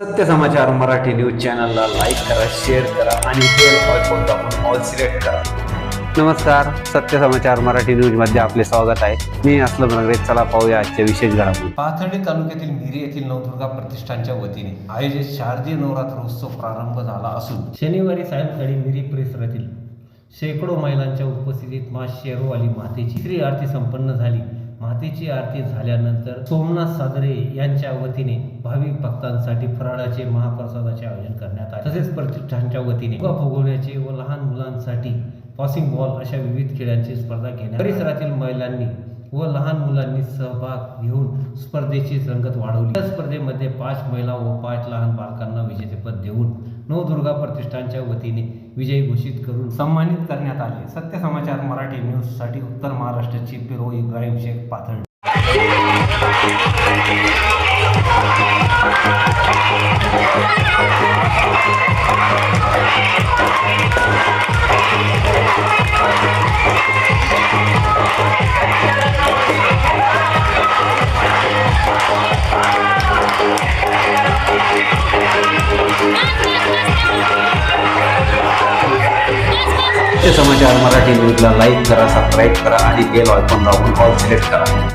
सत्य समाचार मराठी न्यूज चॅनलला लाईक करा शेअर करा आणि बेल आयकॉन दाबून ऑल सिलेक्ट करा. नमस्कार सत्य समाचार मराठी न्यूजमध्ये आपले स्वागत आहे. मी असलम नगरे चला पाहूया आजच्या विशेष घडामोडी. पाथर्डी तालुक्यातील मिरी येथील नवदुर्गा प्रतिष्ठानच्या वतीने आयोजित शारदीय नवरात्रोत्सव प्रारंभ झाला असून शनिवारी सायंकाळी मिरी परिसरातील शेकडो महिलांच्या उपस्थितीत मा शेरोवाली मातेची श्री आरती संपन्न झाली. मातेची आरती झाल्यानंतर सोमनाथ सादरे यांच्या वतीने भाविक भक्तांसाठी फराळाचे महाप्रसादाचे आयोजन करण्यात आले. तसेच प्रतिष्ठानच्या वतीने फुगा फुगवण्याचे व लहान मुलांसाठी पॉसिंग बॉल अशा विविध खेळांची स्पर्धा घेण्यात परिसरातील महिलांनी व लहान मुलांनी सहभाग घेऊन स्पर्धेची रंगत वाढवली. या स्पर्धेमध्ये पाच महिला व पाच लहान बालकांना विजेतेपद देऊन नवदुर्गा प्रतिष्ठानच्या वतीने विजयी घोषित करून सन्मानित करण्यात आले. सत्य समाचार मराठी न्यूजसाठी उत्तर महाराष्ट्राची पिरो इब्राहिम शेख पाथर्डी. समाचार मराठी न्यूजला लाईक करा सबस्क्राईब करा आणि बेल आयकॉन दाबून ऑल सिलेक्ट करा.